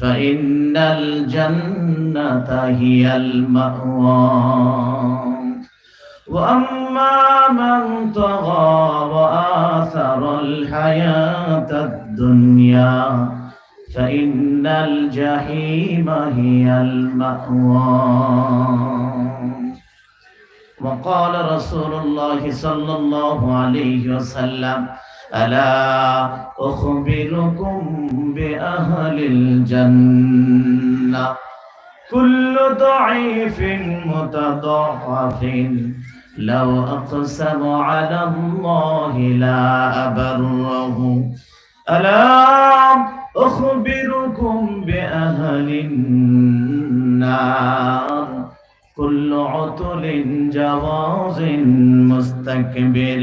فإن الجنة هي المأوى وأما من طغى وآثر الحياة الدنيا فإن الجحيم هي المأوى وقال رسول الله صلى الله عليه وسلم ألا أخبركم بأهل الجنة كل ضعيف متضعف لو أقسم على الله لا أبره ألا أخبركم بأهل النار كل عطل جواز مستكبر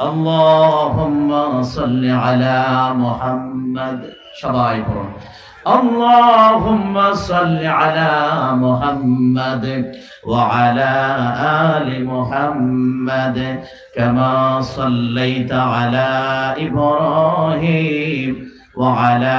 اللهم صل على محمد সবাই اللهم صل على محمد وعلى آل محمد كما صليت على إبراهيم وعلى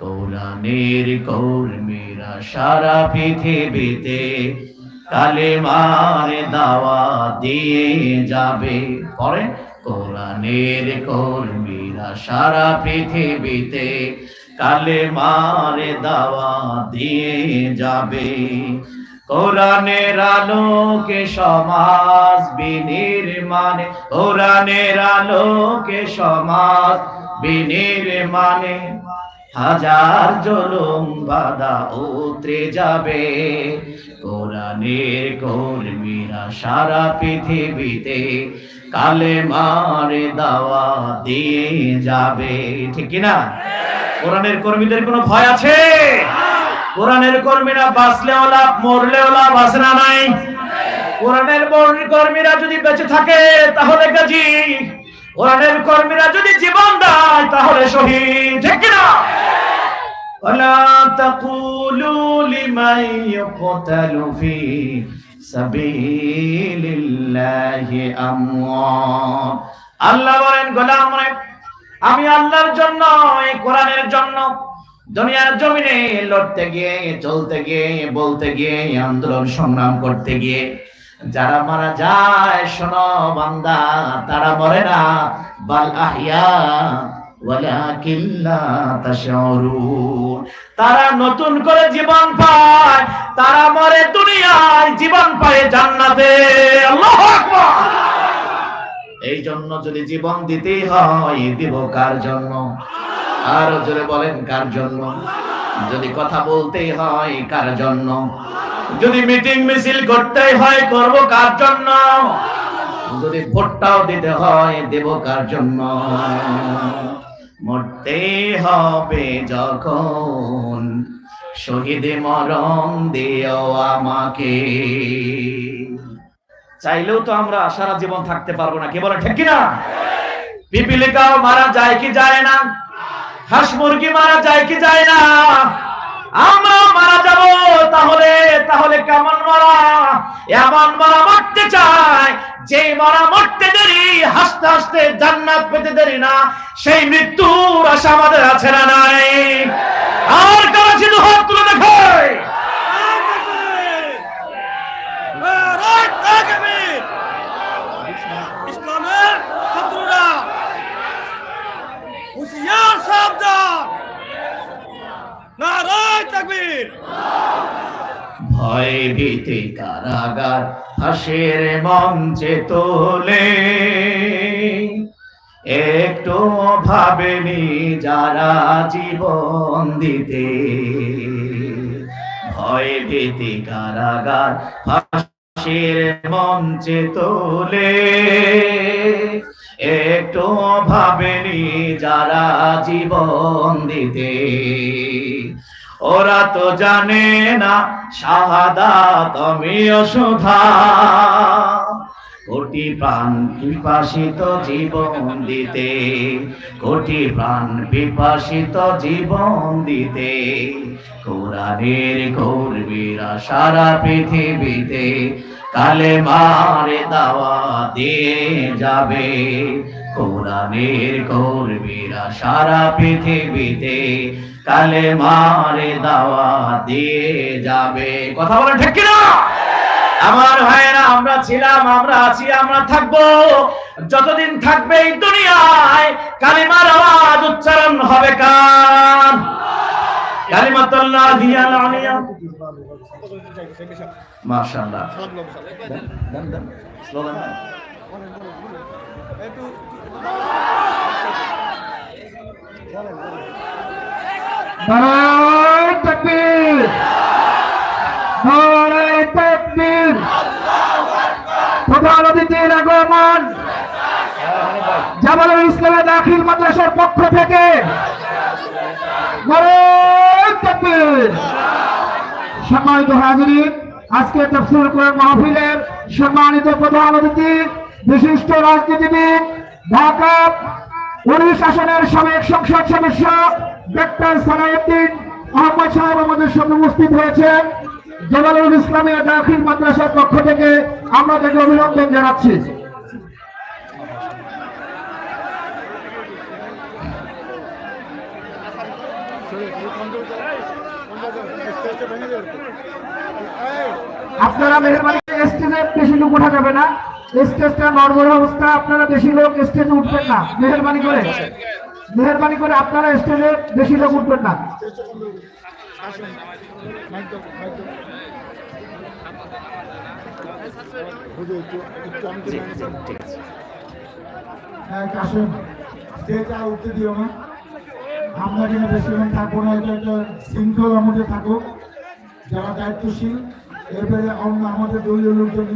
কৌরানের কৌর্মীরা সারা পৃথিবীতে কালেমার দাওয়া দিয়ে যাবে। পরে কোরআনের কর্মীরা সারা পৃথিবীতে কালেমার দাওয়া দিয়ে যাবে। কোরআনের আলোকে সমাজ বিনির্মাণে কোরআনের আলোকে সমাজ বিনির্মাণে হাজার জলম বাধা উতরে যাবে। কোরআনের কর্মীরা সারা পৃথিবীতে কালে মারে দাওয়া দিয়ে যাবে। ঠিক না কোরআনের কর্মীদের কোনো ভয় আছে? কোরআনের কর্মীরা বাঁচলেও লাভ, মরলেও লাভ আছে না নাই? কোরআনের কর্মীরা যদি বেঁচে থাকে, তাহলে গাজী কোরআনের কর্মীরা যদি জীবন দেয়, তাহলে শহীদ। ঠিক ولا تقولوا لمن يقتل في سبيل الله اموات আল্লাহ বলেন গোলাম রে আমি আল্লাহর জন্য এই কোরআনের জন্য দুনিয়ার জমিনে লড়তে গিয়ে চলতে গিয়ে বলতে গিয়ে আন্দোলন সংগ্রাম করতে গিয়ে যারা মারা যায় শোনো বান্দা তারা মরে না বাল আহিয়া তারা নতুন করে জীবন পায়, তারা মরে দুনিয়ায় জীবন পায় জান্নাতে। এই জন্য যদি জীবন দিতেই হয়, দিব কার জন্য? আর জোরে বলেন, কার জন্য? যদি কথা বলতেই হয়, কার জন্য? যদি মিটিং, মিছিল করতেই হয়, করব কার জন্য? যদি ভোটটাও দিতে হয়, দেব কার জন্য? মরতে হবে যখন। শহীদ মরণ দিও আমাকে। চাইলেও তো আমরা সারা জীবন থাকতে পারব না। কে বলে ঠিক কিনা? পিপিলিকাও মারা যায় কি যায় না? হাঁস মুরগি মারা যায় কি যায় না? আমরা মারা যাব, তাহলে তাহলে কেমন মারা? এমন মারা মরতে চায় যে মারা মরতে দেরি, হাসতে হাসতে জান্নাত পেতে দেরি না, সেই মৃত্যুর আশা আমাদের আছে না নাই। আর কারা ছিল হাত তুলে দেখায় ভয় ভীতি কারাগার, হাসির মঞ্চে তোলে। একটু ভাবেনি যারা জীবন দিতে। ভয় ভীতি কারাগার ফাঁসির মঞ্চে তোলে। একটু ভাবেনি যারা জীবন দিতে। ওরা তো জানে না, শাহাদা তুমি অসুধা। কোটি প্রাণ পিপাসিত জীবন দিতে, কোটি প্রাণ পিপাসিত জীবন দিতে, কোরআনের কর্মীরা সারা পৃথিবীতে কালে মারে দাওয়া দিয়ে যাবে। কোরআনের কর্মীরা সারা পৃথিবীতে কালে মারে দাওয়া দিয়ে যাবে। কথা বলে ঠিক কিনা? আমার ভাইয়েরা আমরা ছিলাম আমরা আছি আমরা থাকব। যতদিন থাকবে এই দুনিয়ায় কালিমার আওয়াজ উচ্চারণ হবে কান কালিমাতুল্লাহ আলিয়া মাশাআল্লাহ। স্লোগান নারায় তাকবীর। নারায় তাকবীর। প্রধান অতিথির আগমন। জামালুল ইসলামের দাখিল মাদ্রাসার পক্ষ থেকে। সম্মানিত হাজিরিন, আজকে তফসিল করে মাহফিলের সম্মানিত প্রধান অতিথি, বিশিষ্ট রাজনীতিবিদ, ঢাকা উনিশ আসনের সাবেক সংসদ সদস্য ডক্টর সালাউদ্দিন মোহাম্মদ সাহেব আমাদের সামনে উপস্থিত হয়েছেন। জালালুল ইসলামিয়া দাখিল মাদ্রাসার পক্ষ থেকে আমরা তাকে অভিনন্দন জানাচ্ছি। আপনারা মেহরবানি স্টেজে বেশি লোক ওঠা যাবে না। স্টেজটা নর্মাল অবস্থা, আপনারা বেশি লোক স্টেজে উঠবেন না। মেহরবানি করে। মেহরবানি করে আপনারা স্টেজে বেশি লোক উঠবেন না। আছে হ্যাঁ স্টেজটা উঠতে দিও না। আমরা এখানে বেশিক্ষণ থাকব না, এটা একটা শৃঙ্খলার মধ্যে থাকুক যারা দায়িত্বশীল, এরপরে অন্য আমাদের দলীয় লোকজন